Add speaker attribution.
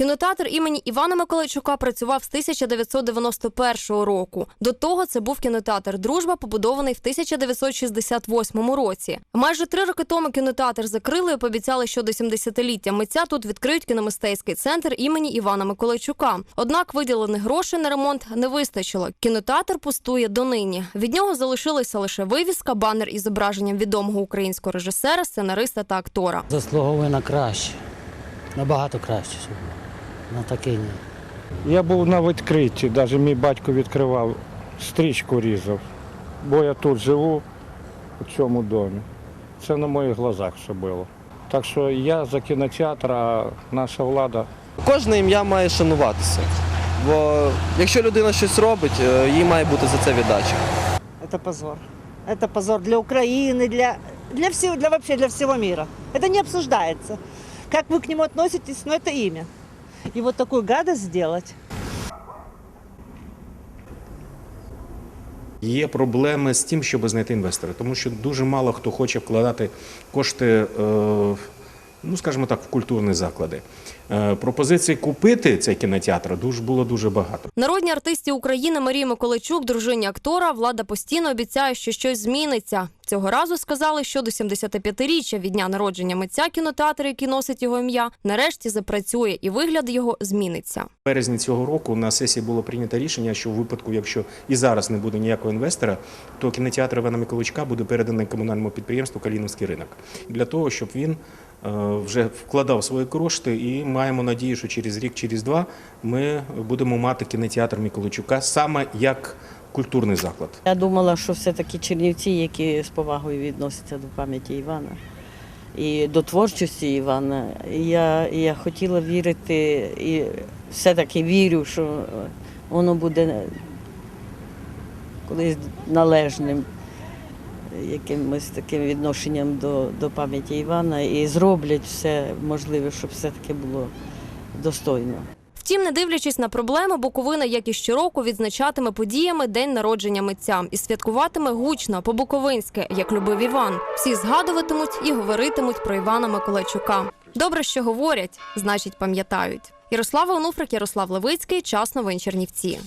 Speaker 1: Кінотеатр імені Івана Миколайчука працював з 1991 року. До того це був кінотеатр Дружба, побудований в 1968 році. Майже три роки тому кінотеатр закрили і пообіцяли, що до 70-ліття митця тут відкриють кіномистецький центр імені Івана Миколайчука. Однак виділених грошей на ремонт не вистачило. Кінотеатр пустує донині. Від нього залишилася лише вивіска, банер із зображенням відомого українського режисера, сценариста та актора.
Speaker 2: Заслуговує на краще. Набагато краще. щоб На таке ні.
Speaker 3: Я був на відкритті, навіть мій батько відкривав, стрічку різав, бо я тут живу, у цьому домі. Це на моїх глазах все було. Так що я за кінотеатр, а наша влада
Speaker 4: Кожне ім'я має шануватися. Бо якщо людина щось робить, е, їй має бути за це віддача.
Speaker 5: Это позор. Это позор для Украины, для, для всего, для вообще для всего мира. Это не обсуждается. Как вы к нему относитесь, но это имя. И вот такую гадость сделать.
Speaker 6: Є проблеми з тим, щоб знайти інвестора, тому що дуже мало хто хоче вкладати кошти, е, ну скажімо так, в культурні заклади. Е, Пропозицій купити цей кінотеатр дуже було дуже багато.
Speaker 1: Народній артисті України Марії Миколайчук, дружині актора, влада постійно обіцяє, що щось зміниться. Цього разу сказали, що до 75-річчя від дня народження митця кінотеатру, який носить його ім'я, нарешті запрацює і вигляд його зміниться.
Speaker 6: В березні цього року на сесії було прийнято рішення, що в випадку, якщо і зараз не буде ніякого інвестора, то кінотеатр Івана Миколайчука буде переданий комунальному підприємству Каліновський ринок для того, щоб він вже вкладав свої кошти, і маємо надію, що через рік, через два ми будемо мати кінотеатр Миколайчука саме як культурний заклад.
Speaker 7: Я думала, що все-таки чернівці, які з повагою відносяться до пам'яті Івана і до творчості Івана. Я, я хотіла вірити і все-таки вірю, що воно буде колись належним якимось таким відношенням до, до пам'яті Івана і зроблять все можливе, щоб все-таки було достойно.
Speaker 1: Втім, не дивлячись на проблеми, Буковина, як і щороку, відзначатиме подіями день народження митця і святкуватиме гучно по-буковинськи, як любив Іван. Всі згадуватимуть і говоритимуть про Івана Миколайчука. Добре, що говорять, значить, пам'ятають. Ярослава Онуфрик, Ярослав Левицький, час новин Чернівці.